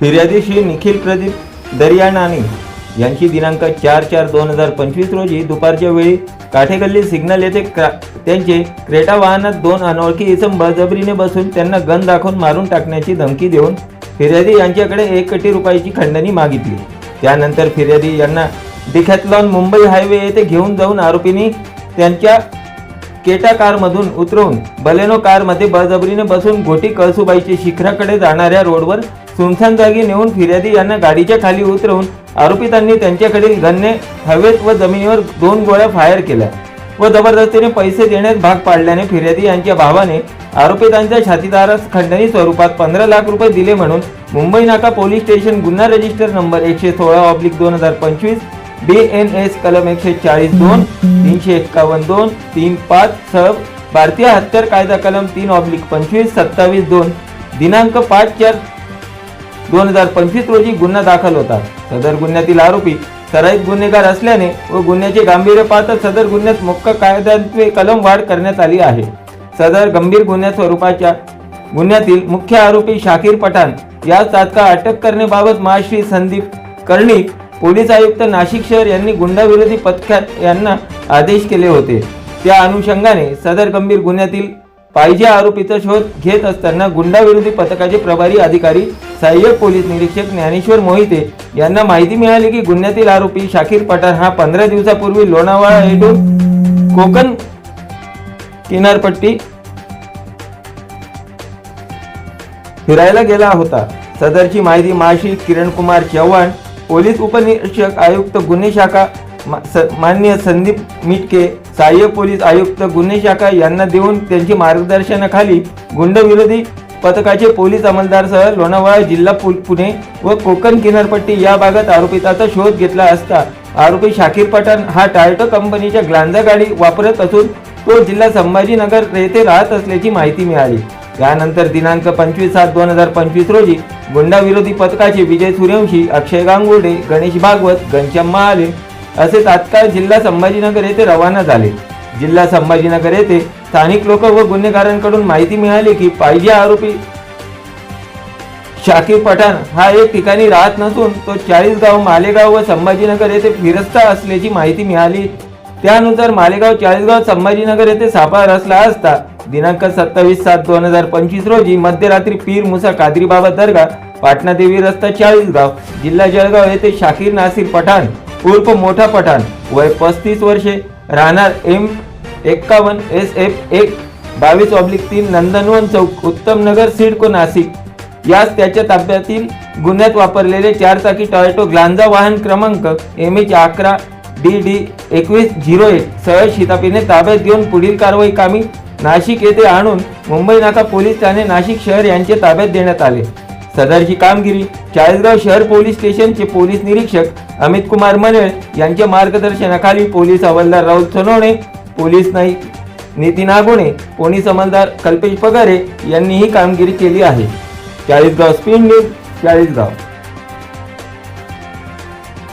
फिर्यादी श्री निखिल प्रदीप दर्यानानी यांची दिनांक चार चार दोन हजार पंचवीस रोजी दुपारच्या वेळी काठेगल्ली सिग्नल येथे त्यांचे क्रेटा वाहनात दोन अनोळखी इसम बळजबरीने बसून त्यांना गन दाखवून मारून टाकण्याची धमकी देऊन फिर्यादी यांच्याकडे एक कोटी रुपयाची खंडणी मागितली. त्यानंतर फिर्यादी यांना डिखॅथलॉन मुंबई हायवे येथे घेऊन जाऊन आरोपींनी त्यांच्या केटा कारमधून उतरवून बलेनो कारमध्ये बळजबरीने बसून घोटी कळसुबाईच्या शिखराकडे जाणाऱ्या रोडवर सुनसान जागी नेऊन फिर्यादी यांना गाडीच्या खाली उतरवून आरोपितांनी त्यांच्याकडील गन्ने हवेत व जमिनीवर दोन गोळ्या फायर केल्या व जबरदस्तीने पैसे देण्यास भाग पाडल्याने फिर्यादी यांच्या भावाने आरोपितांच्या छातीदारास खंडणी स्वरूपात पंधरा लाख रुपये दिले म्हणून मुंबई नाका पोलीस स्टेशन गुन्हा रजिस्टर नंबर एकशे सोळा ऑब्लिक दोन हजार पंचवीस बी एन एस कलम एकशे चाळीस दोन तीनशे एक्कावन्न दोन तीन पाच सह भारतीय हत्यार कायदा कलम तीन ऑब्लिक पंचवीस सत्तावीस दोन दिनांक पाच चार दोन हजार पंचवीस रोजी गुन्हा दाखल होता. सदर गुन्ह्यातील आरोपी सराईत गुन्हेगार असल्याने व गुन्ह्याचे गांभीर्य पाहता सदर गुन्ह्यात मुख्य कायद्यान्वये कलम वाढ करण्यात आली आहे. सदर गंभीर गुन्ह्या स्वरूपाच्या गुन्ह्यातील मुख्य आरोपी शाकीर पठाण यास तात्काळ अटक करण्याबाबत महाश्री संदीप कर्णिक पोलीस आयुक्त नाशिक शहर यांनी गुंडाविरोधी पथकात यांना आदेश केले होते. त्या अनुषंगाने सदर गंभीर गुन्ह्यातील पाहिजे आरोपीचा शोध घेत असताना गुंडाविरोधी पथकाचे प्रभारी अधिकारी सहाय्यक पोलीस निरीक्षक ज्ञानेश्वर मोहिते यांना माहिती मिळाली की गुन्ह्यातील आरोपी शाकीर पठाण हा पंधरा दिवसापूर्वी लोणावळा येथून कोकण किनारपट्टी फिरायला गेला होता. सदरची माहिती माशी किरण कुमार चव्हाण पोलीस उपनिरीक्षक आयुक्त गुन्हे शाखा मान्य संदीप मिटके सहाय्यक पोलीस आयुक्त गुन्हे शाखा यांना देऊन त्यांची मार्गदर्शनाखाली गुंडविरोधी पथकाचे पोलीस अंमलदारसह लोणावळा जिल्हा पु- पुणे व कोकण किनारपट्टी या भागात आरोपिताचा शोध घेतला असता आरोपी शाकीर पठाण हा टायटो कंपनीच्या ग्लांजा गाडी वापरत असून तो जिल्हा संभाजीनगर येथे राहत असल्याची माहिती मिळाली. त्यानंतर दिनांक पंचवीस सात दोन हजार पंचवीस रोजी गुंडाविरोधी पथकाचे विजय सूर्यवंशी अक्षय गांगुर्डे गणेश भागवत घनश्याम महाले असे तात्काळ जिल्हा संभाजीनगर येथे रवाना झाले. जिल्हा संभाजीनगर येथे स्थानिक लोक व गुन्हेगारांकडून माहिती मिळाली की पाहिजे आरोपी शाकीर पठाण हा एक ठिकाणी राहत नसून तो चाळीसगाव मालेगाव व संभाजीनगर येथे फिरस्ता असल्याची माहिती मिळाली. त्यानुसार मालेगाव चाळीसगाव संभाजीनगर येथे सापळा रचला असता. दिनांक सत्तावीस सात दोन हजार पंचवीस रोजी मध्यरात्री पीर मुसा कादरीबाबा दर्गा पाटणा देवी रस्ता चाळीसगाव जिल्हा जळगाव येथे शाकीर नासिर पठाण उर्फ मोठा पठाण. वय पस्तीस वर्षे. राहणार एम एक्कावन्न एस एफ एक. बावीस ऑब्लिक तीन नंदनवन चौक उत्तम नगर सिडको नाशिक. यास त्याच्या ताब्यातील गुन्ह्यात वापरलेले चारचाकी टॉयोटो ग्लांजा वाहन क्रमांक एम एच अकरा डी डी एकवीस झिरो एक. सहज शितापीने ताब्यात घेऊन पुढील कारवाई कामी नाशिक येथे आणून मुंबई नाका पोलीस ठाणे नाशिक शहर यांचे ताब्यात देण्यात आले. सदरची कामगिरी चाळीसगाव शहर पोलीस स्टेशनचे पोलीस निरीक्षक अमित कुमार मनेळ यांच्या मार्गदर्शनाखाली पोलीस हवालदार राहुल सोनवणे पोलीस नाईक नितीन आगुणे पोलीस अंमलदार कल्पेश पगारे यांनी ही कामगिरी केली आहे. Chalisgaon speed news Chalisgaon.